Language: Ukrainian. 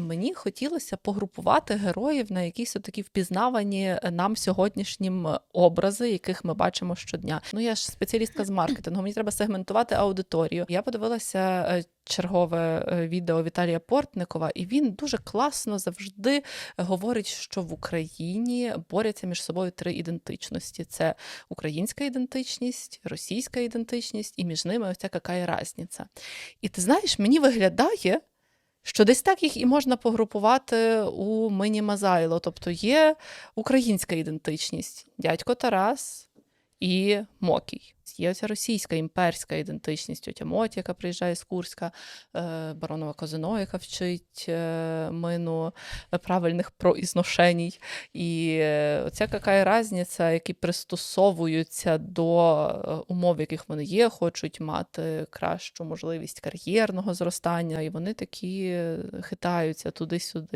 Мені хотілося погрупувати героїв на якісь такі впізнавані е, нам сьогоднішнім е, образи, яких ми бачимо щодня. Ну я ж спеціалістка з маркетингу. Мені треба сегментувати аудиторію. Я подивилася е, чергове відео Віталія Портникова, і він дуже класно завжди говорить, що в Україні борються між собою три ідентичності: це українська ідентичність, російська ідентичність, і між ними ось ця яка різниця. І ти знаєш, мені виглядає. Що десь так їх і можна погрупувати у Мині Мазайло. Тобто є українська ідентичність, дядько Тарас і Мокій. Є оця російська імперська ідентичність, тьотя Моті, яка приїжджає з Курська, е, баронова Козино, яка вчить е, мину правильних проізношеній. І е, оця яка різниця, які пристосовуються до е, умов, в яких вони є, хочуть мати кращу можливість кар'єрного зростання, і вони такі е, хитаються туди-сюди.